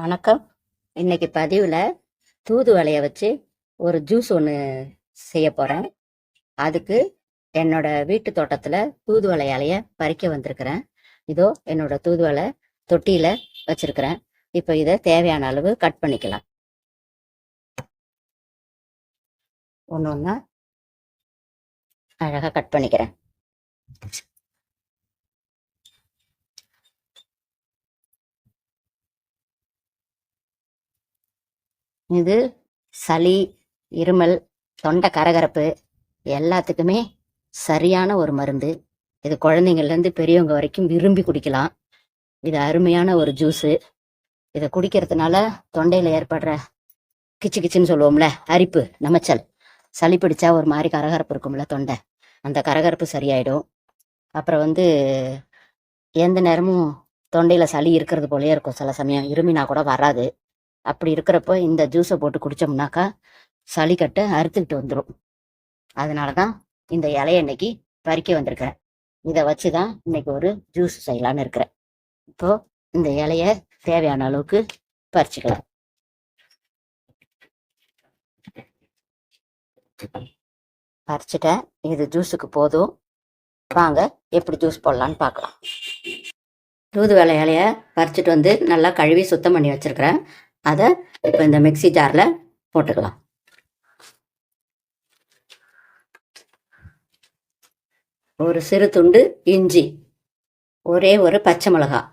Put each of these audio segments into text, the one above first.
வணக்கம். இன்னைக்கு பதிவில் தூதுவளைய வச்சு ஒரு ஜூஸ் ஒன்று செய்ய போகிறேன் அதுக்கு என்னோட வீட்டு தோட்டத்தில் தூதுவளை இலைய பறிக்க வந்திருக்கிறேன். இதோ என்னோட தூதுவளை தொட்டியில் வச்சிருக்கிறேன். இப்போ இதை தேவையான அளவு கட் பண்ணிக்கலாம். ஒன்று ஒன்றா அழகாக கட் பண்ணிக்கிறேன். இது சளி இருமல் தொண்டை கரகரப்பு எல்லாத்துக்குமே சரியான ஒரு மருந்து. இது குழந்தைங்கள்லேருந்து பெரியவங்க வரைக்கும் விரும்பி குடிக்கலாம். இது அருமையான ஒரு ஜூஸு. இதை குடிக்கிறதுனால தொண்டையில் ஏற்படுற கிச்சு கிச்சுன்னு சொல்லுவோம்ல அரிப்பு நமைச்சல். சளி பிடிச்சா ஒரு மாதிரி கரகரப்பு இருக்கும்ல தொண்டை. அந்த கரகரப்பு சரியாயிடும். அப்புறம் வந்து எந்த நேரமும் தொண்டையில் சளி இருக்கிறது போலயே இருக்கும். சில சமயம் இருமினா கூட வராது. அப்படி இருக்கிறப்போ இந்த ஜூஸை போட்டு குடிச்சோம்னாக்கா சளிக்கட்டை அறுத்துக்கிட்டு வந்துடும் அதனால தான் இந்த இலைய இன்னைக்கு பறிக்க வந்திருக்கிறேன். இதை வச்சு தான் இன்னைக்கு ஒரு ஜூஸ் செய்யலான்னு இருக்கிறேன். இப்போ இந்த இலைய தேவையான அளவுக்கு பறிச்சுக்கலாம். பறிச்சுட்டேன். இது ஜூஸுக்கு போதும். வாங்க எப்படி ஜூஸ் போடலான்னு பார்க்கலாம். தூதுவளை இலைய பறிச்சுட்டு வந்து நல்லா கழுவி சுத்தம் பண்ணி வச்சிருக்கிறேன். அதை இப்போ இந்த மிக்ஸி ஜாரில் போட்டுக்கலாம். ஒரு சிறு துண்டு இஞ்சி ஒரே ஒரு பச்சை மிளகாய்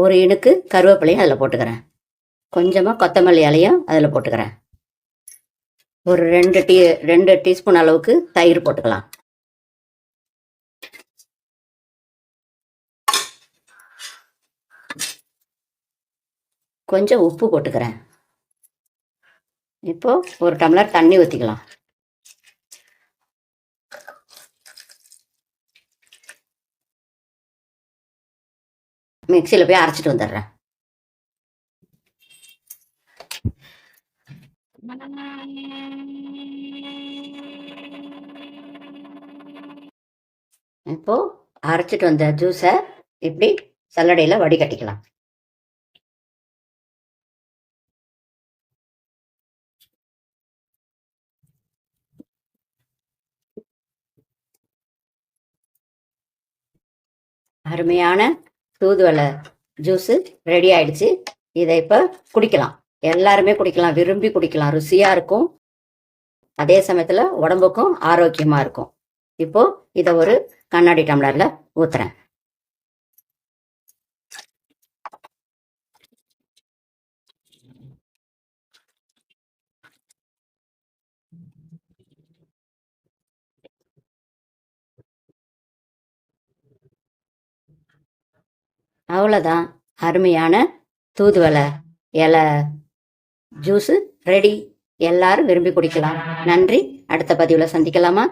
ஒரு இணுக்கு கருவேப்பிலையும் அதில் போட்டுக்கிறேன். கொஞ்சமாக கொத்தமல்லி இலையும் அதில் போட்டுக்கிறேன். ஒரு ரெண்டு டீ ரெண்டு டீஸ்பூன் அளவுக்கு தயிர் போட்டுக்கலாம். கொஞ்சம் உப்பு போட்டுக்கிறேன். இப்போ ஒரு டம்ளர் தண்ணி ஊற்றிக்கலாம் மிக்சியில் போய் அரைச்சிட்டு வந்துடுறேன். இப்போ அரைச்சிட்டு வந்த ஜூஸை இப்படி சல்லடையில் வடிகட்டிக்கலாம். அருமையான தூதுவளை ஜூஸு ரெடி ஆயிடுச்சு. இதை இப்போ குடிக்கலாம். எல்லாருமே குடிக்கலாம். விரும்பி குடிக்கலாம். ருசியாக இருக்கும். அதே சமயத்தில் உடம்புக்கும் ஆரோக்கியமாக இருக்கும். இப்போ இதை ஒரு கண்ணாடி டம்ளரில் ஊத்துறேன். அவ்வளோதான் அருமையான தூதுவலை இலை. ஜூஸு ரெடி எல்லாரும் விரும்பி குடிக்கலாம். நன்றி. அடுத்த பதிவில் சந்திக்கலாமா?